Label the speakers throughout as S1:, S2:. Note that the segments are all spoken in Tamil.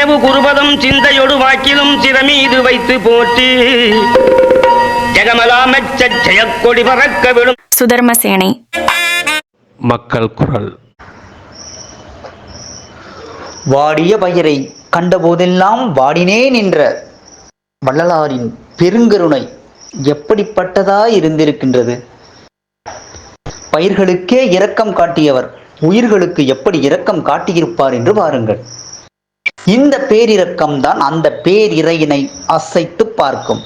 S1: சீர்மேவு குருபதம் சிந்தையொடு வாக்கிலும் சிறமீது வைத்து போற்றி. ஜெகமலாமச்ச ஜெயக்கொடி பறக்க விடும்.
S2: சுதர்மசேனை
S3: மக்கள் குரல்.
S4: வாடிய பயிரை கண்டபோதெல்லாம் வாடினே நின்ற வள்ளலாரின் பெருங்கருணை எப்படிப்பட்டதாய் இருந்திருக்கின்றது? பயிர்களுக்கே இரக்கம் காட்டியவர் உயிர்களுக்கு எப்படி இரக்கம் காட்டியிருப்பார் என்று பாருங்கள். இந்த பேரிரக்கம்தான் அந்த பேரிரையினை அசைத்து பார்க்கும்.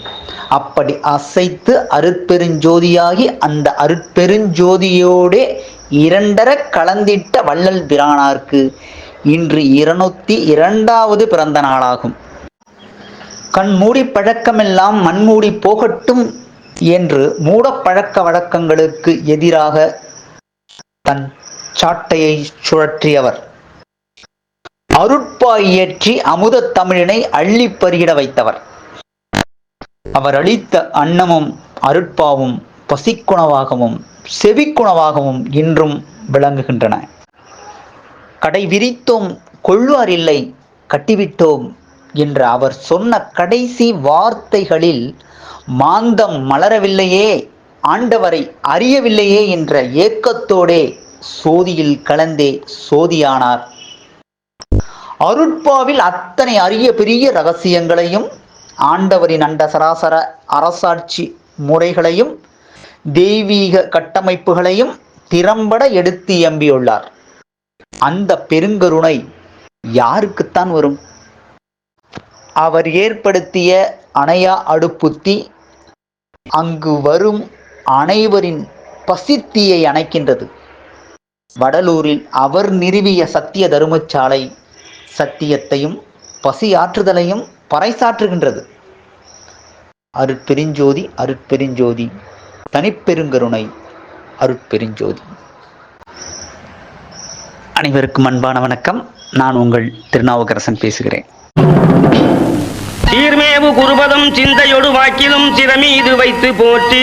S4: அப்படி அசைத்து அருட்பெருஞ்சோதியாகி அந்த அருட்பெருஞ்சோதியோடே இரண்டர கலந்திட்ட வள்ளல் பிரானார்க்கு இன்று இருநூத்தி இரண்டாவது பிறந்த நாளாகும். கண்மூடி பழக்கமெல்லாம் மண்மூடி போகட்டும் என்று மூடப்பழக்க வழக்கங்களுக்கு எதிராக தன் சாட்டையை சுழற்றியவர். அருட்பாய் இயற்றி அமுதத் தமிழினை அள்ளி பருகிட வைத்தவர். அவர் அளித்த அன்னமும் அருட்பாவும் பசிக்குணவாகவும் செவிக்குணவாகவும் இன்றும் விளங்குகின்றன. கடை விரித்தோம் கொள்வார் இல்லை கட்டிவிட்டோம் என்ற அவர் சொன்ன கடைசி வார்த்தைகளில் மாந்தம் மலரவில்லையே ஆண்டவரை அறியவில்லையே என்ற ஏக்கத்தோடே சோதியில் கலந்தே சோதியானார். அருட்பாவில் அத்தனை அரிய பெரிய ரகசியங்களையும் ஆண்டவரின் அண்ட சராசர அரசாட்சி முறைகளையும் தெய்வீக கட்டமைப்புகளையும் திறம்பட எடுத்து எம்பியுள்ளார். அந்த பெருங்கருணை யாருக்குத்தான் வரும்? அவர் ஏற்படுத்திய அணையா அடுப்புத்தி அங்கு வரும் அனைவரின் பசித்தியை அணைக்கின்றது. வடலூரில் அவர் நிறுவிய சத்திய தருமச்சாலை சத்தியத்தையும் பசி ஆற்றுதலையும் பறைசாற்றுகின்றது. அருட்பெருஞ்சோதி அருட்பெருஞ்சோதி தனிப்பெருங்கருணை அருட்பெருஞ்சோதி. அனைவருக்கும் அன்பான வணக்கம். நான் உங்கள் திருநாவுக்கரசன் பேசுகிறேன்.
S1: சீர்மேவு குருபதம் சிந்தையொடு வாக்கிலும் சிறமீது வைத்து போற்றி.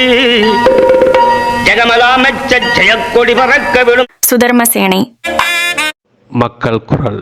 S1: ஜெகமலாமச்ச ஜெயக்கொடி பறக்க விடும்.
S2: சுதர்மசேனை
S3: மக்கள் குரல்.